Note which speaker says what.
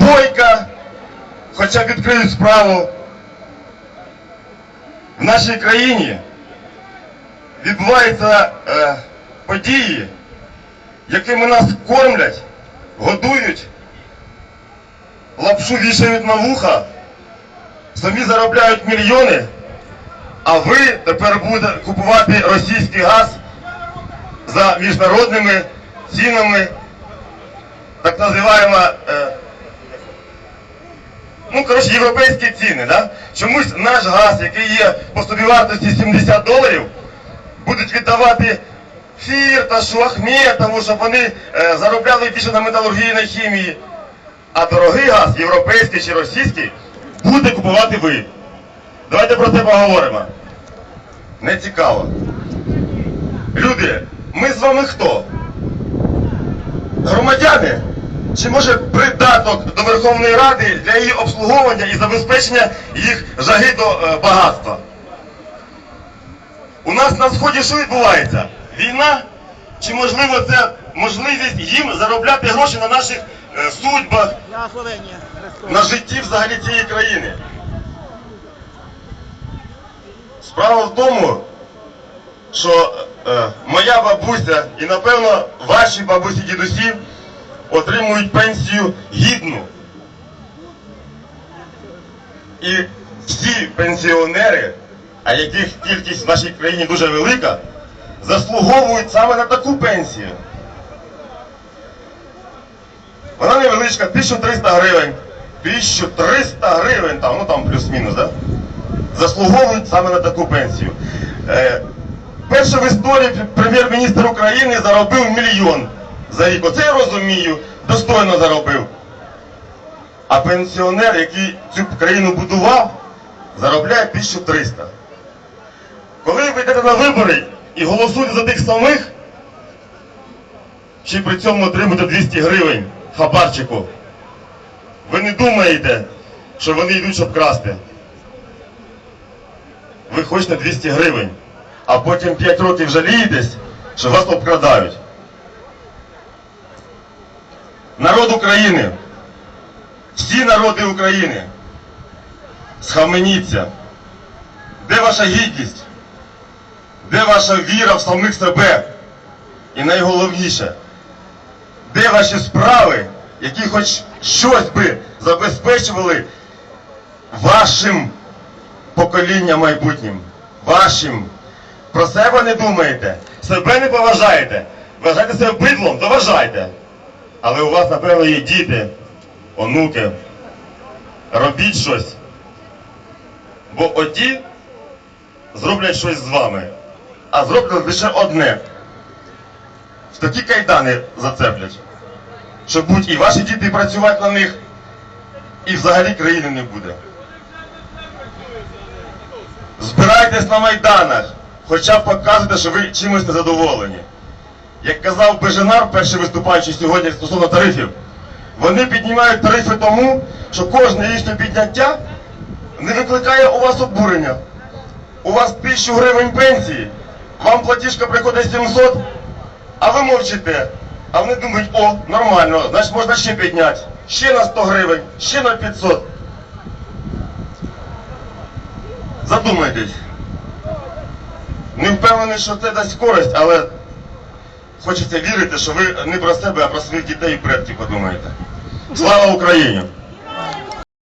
Speaker 1: Бойка, хоча б відкриють справу. В нашій країні відбуваються е, події, якими нас кормлять, годують, лапшу вішають на вуха, самі заробляють мільйони, а ви тепер будете купувати російський газ за міжнародними цінами, так називаємо, ну, коротше, європейські ціни. Да? Чомусь наш газ, який є по собівартості 70 доларів, будуть віддавати Фірташу, Ахметову, щоб вони е, заробляли більше на металургії, на хімії. А дорогий газ, європейський чи російський, будете купувати ви. Давайте про це поговоримо. Не цікаво. Люди, ми з вами хто? Громадяни? Чи може придаток до Верховної Ради для її обслуговування і забезпечення їх жаги до е, багатства? У нас на сході що відбувається? Війна? Чи можливо це можливість їм заробляти гроші на наших е, судьбах, на житті взагалі цієї країни? Справа в тому, що е, моя бабуся і, напевно, ваші бабусі дідусі отримують пенсію гідну. І всі пенсіонери, а яких кількість в нашій країні дуже велика, заслуговують саме на таку пенсію. Вона невеличка, 1300 гривень. 1300 гривень, там, ну там плюс-мінус, да? заслуговують саме на таку пенсію. Е, перший в історії прем'єр-міністр України заробив мільйон за рік. Оце я розумію, достойно заробив. А пенсіонер, який цю країну будував, заробляє 1300. Коли ви йдете на вибори і голосуєте за тих самих, й при цьому отримуєте 200 гривень хабарчику, ви не думаєте, що вони йдуть, щоб красти. Ви хочете 200 гривень, а потім 5 років жалієтесь, що вас обкрадають. Народ України, всі народи України, схаменіться. Де ваша гідність? Де ваша віра в самих себе? І найголовніше, де ваші справи, які хоч щось би забезпечували вашим поколінням майбутнім? Вашим. Про себе не думаєте, себе не поважаєте, вважаєте себе бидлом, доважайте. Але у вас, напевно, є діти, онуки. Робіть щось. Бо оті зроблять щось з вами, а зроблять лише одне. В такі кайдани зацеплять, що будуть і ваші діти працювати на них, і взагалі країни не буде. Збирайтесь на майданах, хоча б показуйте, що ви чимось незадоволені. Як казав Беженар, перший виступаючий сьогодні стосовно тарифів, вони піднімають тарифи тому, що кожне їхнє підняття не викликає у вас обурення. У вас тисячу гривень пенсії, вам платіжка приходить 700, а ви мовчите. А вони думають, о, нормально, значить можна ще підняти. Ще на 100 гривень, ще на 500. Задумайтесь. Не впевнений, що це дасть користь, але хочеться вірити, що ви не про себе, а про своїх дітей і предків подумаєте. Слава Україні!